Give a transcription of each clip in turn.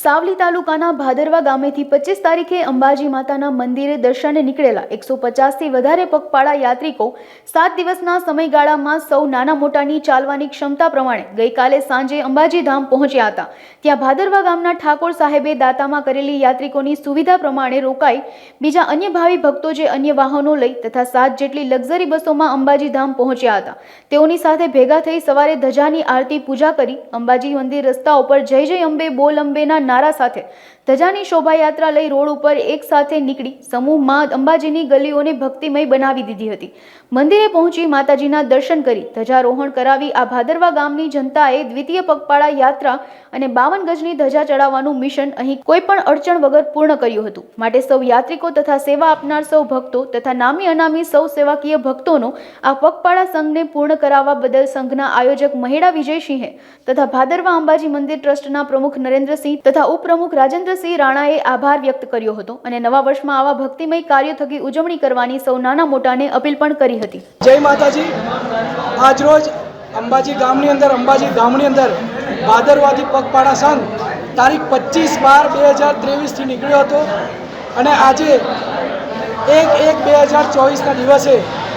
સાવલી તાલુકાના ભાદરવા ગામેથી પચીસ તારીખે અંબાજી માતાના મંદિરે દર્શને નીકળેલા એકસો પચાસથી વધારે પગપાળા યાત્રિકો સાત દિવસના સમયગાળામાં સૌ નાના મોટાની ચાલવાની ક્ષમતા પ્રમાણે ગઈકાલે સાંજે અંબાજી ધામ પહોંચ્યા હતા. ત્યાં ભાદરવા ગામના ઠાકોર સાહેબે દાતામાં કરેલી યાત્રિકોની સુવિધા પ્રમાણે રોકાઈ બીજા અન્ય ભાવિ ભક્તો જે અન્ય વાહનો લઈ તથા સાત જેટલી લક્ઝરી બસોમાં અંબાજી ધામ પહોંચ્યા હતા. તેઓની સાથે ભેગા થઈ સવારે ધજાની આરતી પૂજા કરી અંબાજી મંદિર રસ્તા ઉપર જય જય અંબે બોલ અંબેના નારા સાથે. ધજાની શોભાયાત્રા લઈ રોડ ઉપર એક સાથે નીકળી સમૂહમાં અંબાજીની ગલીઓને ભક્તિમય બનાવી દીધી હતી. મંદિરે પહોંચી માતાજીના દર્શન કરી ધજારોહણ કરાવી આ ભાદરવા ગામની જનતાએ દ્વિતીય પગપાળા યાત્રા અને બાવન ગજની ધજા ચડાવવાનું મિશન અહીં કોઈ પણ અડચણ વગર પૂર્ણ કર્યું હતું. માટે સૌ યાત્રિકો તથા સેવા આપનાર સૌ ભક્તો તથા નામી અનામી સૌ સેવાકીય ભક્તોનો આ પગપાળા સંઘને પૂર્ણ કરાવવા બદલ સંઘના આયોજક મહેડા વિજયસિંહે તથા ભાદરવા અંબાજી મંદિર ટ્રસ્ટના પ્રમુખ નરેન્દ્રસિંહ તથા ઉપપ્રમુખ રાજેન્દ્રસિંહ રાણાએ આભાર વ્યક્ત કર્યો હતો અને નવા વર્ષમાં આવા ભક્તિમય કાર્યો થકી ઉજવણી કરવાની સૌ નાના મોટાને અપીલ પણ કરી હતી. જય માતાજી. આજરોજ અંબાજી ગામની અંદર, અંબાજી ગામની અંદર ભાદરવાદી પગપાળા સંઘ તારીખ પચીસ બાર બે હજાર ત્રેવીસથી નીકળ્યો હતો અને આજે એક એક બે હજાર ચોવીસના દિવસે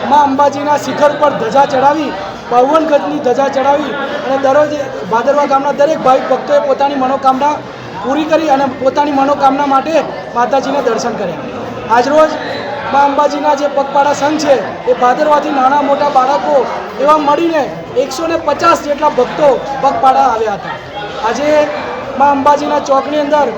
મા અંબાજીના શિખર પર ધજા ચડાવી બાવન ગજની ધજા ચડાવી અને દરરોજ ભાદરવા ગામના દરેક ભાવિક ભક્તોએ પોતાની મનોકામના પૂરી કરી અને પોતાની મનોકામના માટે માતાજીને દર્શન કર્યા. આજરોજ મા અંબાજીના જે પગપાળા સંઘ છે, એ ભાદરવાથી નાના મોટા બાળકો એવા મળીને એકસો ને પચાસ જેટલા ભક્તો પગપાળા આવ્યા હતા. આજે મા અંબાજીના ચોકની અંદર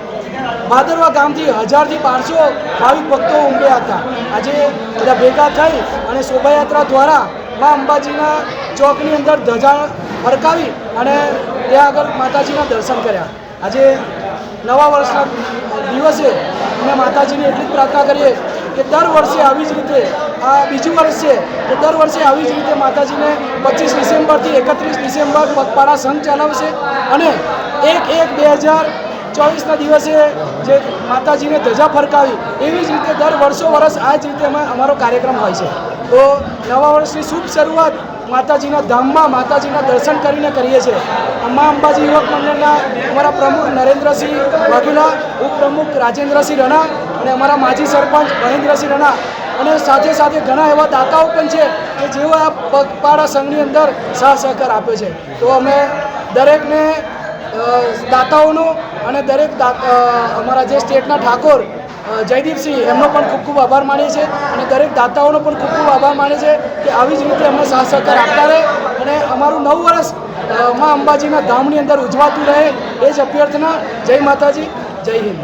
ભાદરવા ગામથી હજારથી બારસો ભાવિક ભક્તો ઉમટ્યા હતા. આજે બધા ભેગા થઈ અને શોભાયાત્રા દ્વારા મા અંબાજીના ચોકની અંદર ધજા ફરકાવી અને ત્યાં આગળ માતાજીના દર્શન કર્યા. આજે નવા વર્ષના દિવસે અમે માતાજીને એટલી જ પ્રાર્થના કરીએ કે દર વર્ષે આવી જ રીતે, આ બીજું વર્ષ છે તો દર વર્ષે આવી જ રીતે માતાજીને પચીસ ડિસેમ્બરથી એકત્રીસ ડિસેમ્બર પગપાળા સંઘ ચલાવશે અને એક એક બે હજાર ચોવીસના દિવસે જે માતાજીને ધજા ફરકાવી એવી જ રીતે દર વર્ષો વર્ષ આ જ રીતે અમે, અમારો કાર્યક્રમ હોય છે. તો નવા વર્ષની શુભ શરૂઆત માતાજીના ધામમાં માતાજીના દર્શન કરીને કરીએ છીએ. અંબા અંબાજી યુવક મંડળના અમારા પ્રમુખ નરેન્દ્રસિંહ વાઘેલા, ઉપપ્રમુખ રાજેન્દ્રસિંહ રણા અને અમારા માજી સરપંચ મહેન્દ્રસિંહ રણા અને સાથે સાથે ઘણા એવા દાતાઓ પણ છે કે જેઓ આ પગપાળા સંઘની અંદર સહ સહકાર આપ્યો છે. તો અમે દરેકને દાતાઓનું અને દરેક અમારા જે સ્ટેટના ઠાકોર જયદીપસિંહ, એમનો પણ ખૂબ ખૂબ આભાર માનીએ છીએ અને દરેક દાતાઓનો પણ ખૂબ ખૂબ આભાર માને છે કે આવી જ રીતે અમને સાથ સહકાર આપતા રહે અને અમારું નવું વર્ષમાં અંબાજીના ધામની અંદર ઉજવાતું રહે એ જ અભ્યર્થના જય માતાજી, જય હિન્દ.